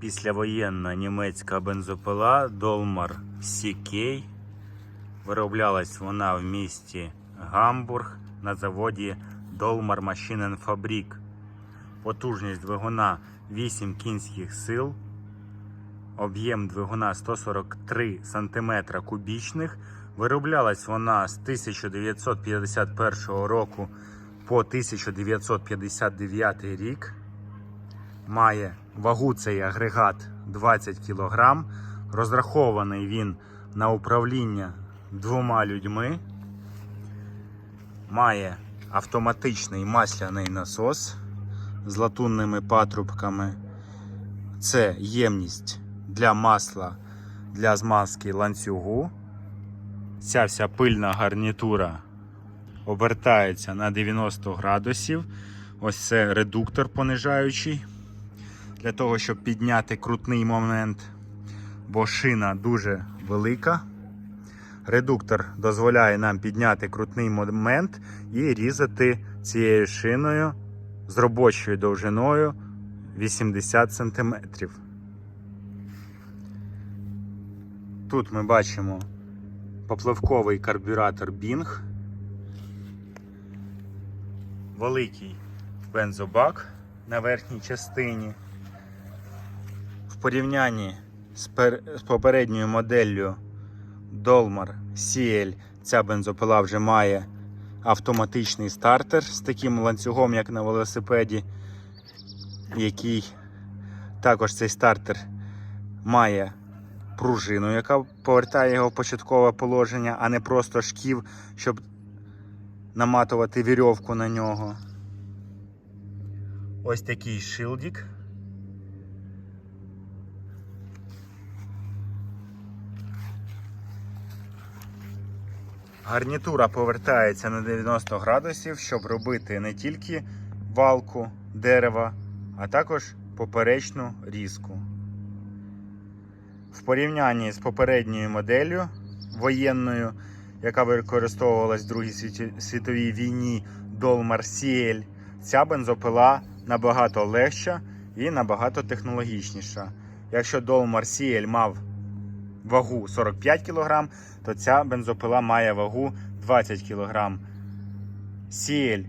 Післявоєнна німецька бензопила Dolmar CK. Вироблялась вона в місті Гамбург на заводі Dolmar Maschinenfabrik. Потужність двигуна 8 кінських сил. Об'єм двигуна 143 см кубічних. Вироблялась вона з 1951 року по 1959 рік. Має вагу цей агрегат 20 кг. Розрахований він на управління двома людьми. Має автоматичний масляний насос з латунними патрубками. Це ємність для масла для змазки ланцюгу. Ця вся пильна гарнітура обертається на 90 градусів. Ось це редуктор понижаючий. Для того, щоб підняти крутний момент, бо шина дуже велика. Редуктор дозволяє нам підняти крутний момент і різати цією шиною з робочою довжиною 80 см. Тут ми бачимо попливковий карбюратор Bing, великий бензобак на верхній частині. Порівнянні з, пер... з попередньою моделлю Dolmar CL ця бензопила вже має автоматичний стартер з таким ланцюгом, як на велосипеді, який також цей стартер має пружину, яка повертає його в початкове положення, а не просто шків, щоб наматувати вірьовку на нього. Ось такий шилдик. Гарнітура повертається на 90 градусів, щоб робити не тільки валку дерева, а також поперечну різку. В порівнянні з попередньою моделлю воєнною, яка використовувалась в Другій світовій війні Dolmar CL, ця бензопила набагато легша і набагато технологічніша. Якщо Dolmar CL мав вагу 45 кг, то ця бензопила має вагу 20 кг. CL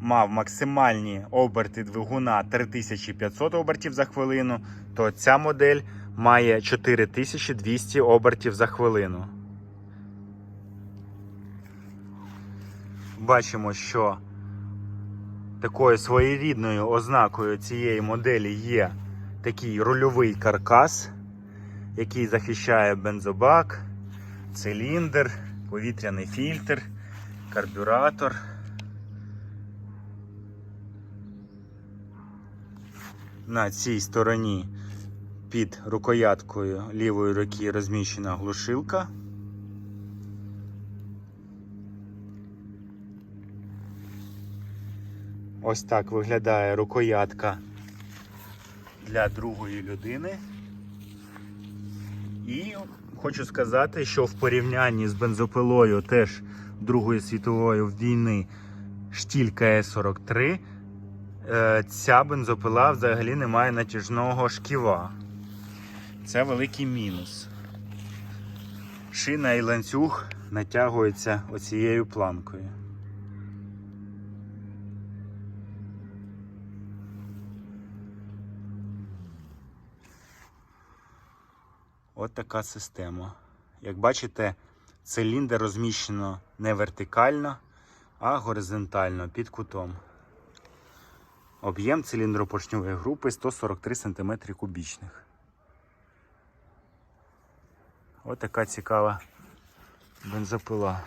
мав максимальні оберти двигуна 3500 обертів за хвилину, то ця модель має 4200 обертів за хвилину. Бачимо, що такою своєрідною ознакою цієї моделі є такий рульовий каркас, який захищає бензобак, циліндр, повітряний фільтр, карбюратор. На цій стороні під рукояткою лівої руки розміщена глушилка. Ось так виглядає рукоятка для другої людини. І хочу сказати, що в порівнянні з бензопилою теж Другої світової війни штілька Е43, е, ця бензопила взагалі не має натяжного шківа. Це великий мінус. Шина і ланцюг натягуються оцією планкою. От така система. Як бачите, циліндр розміщено не вертикально, а горизонтально під кутом. Об'єм циліндропоршньової групи 143 см кубічних. Ось така цікава бензопила.